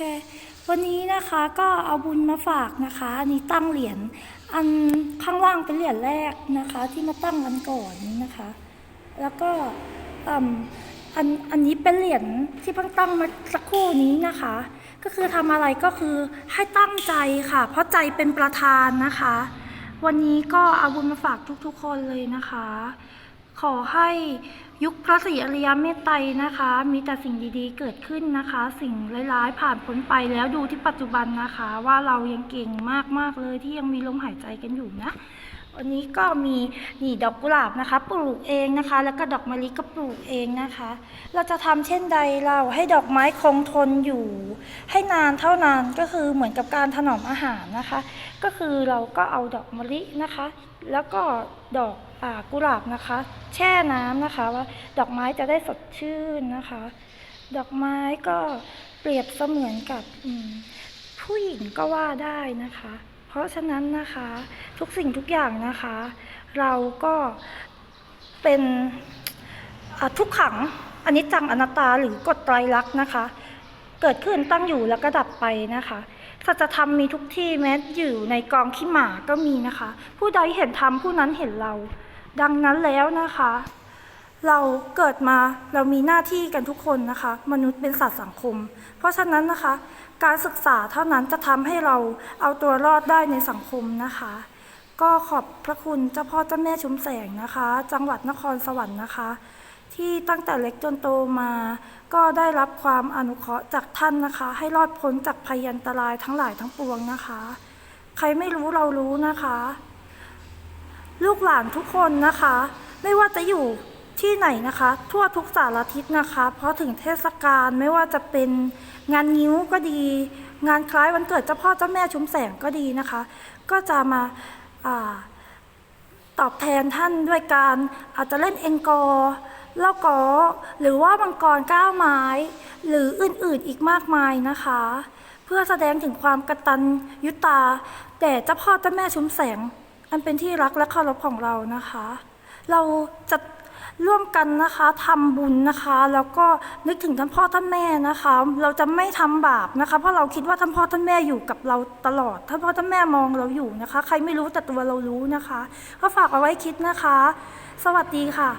ค วันนี้นะคะก็เอาบุญมาฝากนะคะ อันนี้ตั้งเหรียญ อันข้างล่างเป็นเหรียญแรกนะคะ ที่มาตั้งกันก่อนนะคะ แล้วก็ออันอันนี้เป็นเหรียญที่เพิ่งตั้งมาสักครู่นี้นะคะ ก็คือทำอะไรก็คือให้ตั้งใจค่ะ เพราะใจเป็นประธานนะคะ วันนี้ก็เอาบุญมาฝากทุกๆ คนเลยนะคะ ขอให้ยุคพระศรีอริยเมตไตรนะคะ มีแต่สิ่งดีๆเกิดขึ้นนะคะ สิ่งร้ายๆผ่านพ้นไปแล้วดูที่ปัจจุบันนะคะ ว่าเรายังเก่งมากๆเลยที่ยังมีลมหายใจกันอยู่นะ วันนี้ก็มีนี่ดอกกุหลาบนะคะ ปลูกเองนะคะ แล้วก็ดอกมะลิก็ปลูกเองนะคะ เราจะทำเช่นใดเราให้ดอกไม้คงทนอยู่ ให้นานเท่านานก็คือเหมือนกับการถนอมอาหารนะคะ ก็คือเราก็เอาดอกมะลินะคะ แล้วก็ดอกอกุหลาบนะคะ แช่น้ำนะคะว่าดอกไม้จะได้สดชื่นนะคะ ดอกไม้ก็เปรียบเสมือนกับผู้หญิงก็ว่าได้นะคะ เพราะฉะนั้นนะคะทุกสิ่งทุกอย่างนะคะ เราก็เป็นทุกขังอันนี้จังอนัตตาหรือกฎไตรลักษณ์นะคะ เกิดขึ้นตั้งอยู่แล้วก็ดับไปนะคะสัจธรรมมีทุกที่แม้อยู่ในกองขี้หมาก็มีนะคะ ผู้ใดเห็นธรรมผู้นั้นเห็นเรา ดังนั้นแล้วนะคะ เราเกิดมาเรามีหน้าที่กันทุกคนนะคะ มนุษย์เป็นสัตว์สังคม เพราะฉะนั้นนะคะ การศึกษาเท่านั้นจะทำให้เราเอาตัวรอดได้ในสังคมนะคะ ก็ขอบพระคุณเจ้าพ่อเจ้าแม่ชุมแสงนะคะ จังหวัดนครสวรรค์นะคะ ที่ตั้งแต่เล็กจนโตมา ก็ได้รับความอนุเคราะห์จากท่านนะคะ ให้รอดพ้นจากภัยอันตรายทั้งหลายทั้งปวงนะคะ ใครไม่รู้เรารู้นะคะ ลูกหลานทุกคนนะคะ ไม่ว่าจะอยู่ ที่ไหนนะคะ ทั่วทุกสารทิศนะคะ เพราะถึงเทศกาลไม่ว่าจะเป็นงานนิ้วก็ดี งานคล้ายวันเกิดเจ้าพ่อเจ้าแม่ชุมแสงก็ดีนะคะ ก็จะมาอาตอบแทนท่านด้วยการอาจจะเล่นเองกอเล่ากอหรือว่ามังกรก้าวไม้ หรืออื่นๆอีกมากมายนะคะ เพื่อแสดงถึงความกตัญยุตาแด่เจ้าพ่อเจ้าแม่ชุมแสง อันเป็นที่รักและเคารพของเรานะคะ เราจะ ร่วมกันนะคะทำบุญนะคะ แล้วก็นึกถึงท่านพ่อท่านแม่นะคะ เราจะไม่ทำบาปนะคะ เพราะเราคิดว่าท่านพ่อท่านแม่อยู่กับเราตลอดท่านพ่อท่านแม่มองเราอยู่นะคะ ใครไม่รู้แต่ตัวเรารู้นะคะ ก็ฝากเอาไว้คิดนะคะ สวัสดีค่ะ